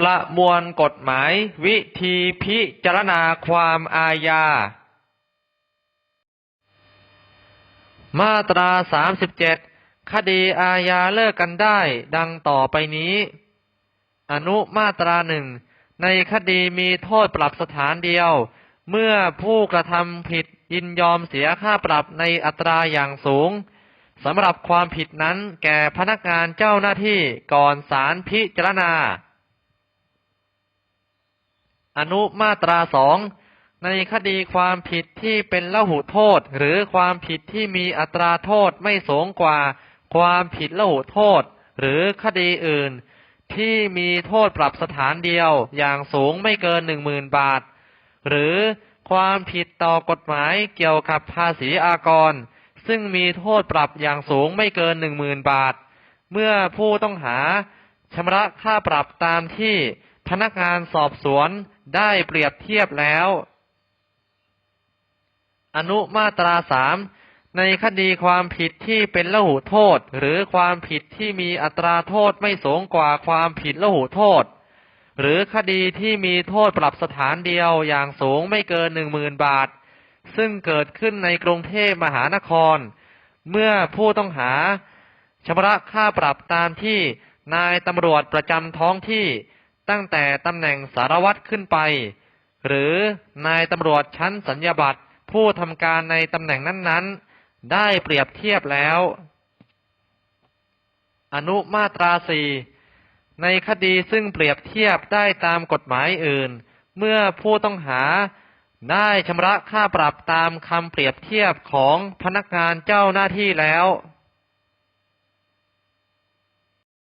ประมวลกฎหมาย วิธีพิจารณาความอาญา มาตรา37คดีอาญาเลิกกันได้ ดังต่อไปนี้ อนุมาตราหนึ่งในคดีมีโทษปรับสถานเดียว เมื่อผู้กระทำผิดยินยอมเสียค่าปรับในอัตราอย่างสูงสำหรับความผิดนั้นแก่พนักงานเจ้าหน้าที่ก่อนศาลพิจารณา อนุมาตราสองในคดีความผิดที่เป็นละหุโทษ หรือความผิดที่มีอัตราโทษไม่สูงกว่า ความผิดละหุโทษ หรือคดีอื่น ที่มีโทษปรับสถานเดียวอย่างสูงไม่เกินหนึ่งหมื่นบาท หรือความผิดต่อกฎหมายเกี่ยวกับภาษีอากร ซึ่งมีโทษปรับอย่างสูงไม่เกินหนึ่งหมื่นบาท เมื่อผู้ต้องหาชำระค่าปรับตามที่ พนักงานสอบสวนได้เปรียบเทียบแล้ว อนุมาตราสามในคดีความผิดที่เป็นละหุโทษ หรือความผิดที่มีอัตราโทษไม่สูงกว่าความผิดละหุโทษ หรือคดีที่มีโทษปรับสถานเดียวอย่างสูงไม่เกินหนึ่งหมื่นบาท ซึ่งเกิดขึ้นในกรุงเทพมหานคร เมื่อผู้ต้องหาชำระค่าปรับตามที่นายตำรวจประจำท้องที่ ตั้งแต่ตำแหน่งสารวัตรขึ้นไป หรือนายตำรวจชั้นสัญญาบัตรผู้ทำการในตำแหน่งนั้นๆ ได้เปรียบเทียบแล้ว อนุมาตราสี่ในคดีซึ่งเปรียบเทียบได้ตามกฎหมายอื่น เมื่อผู้ต้องหาได้ชำระค่าปรับตามคำเปรียบเทียบของพนักงานเจ้าหน้าที่แล้ว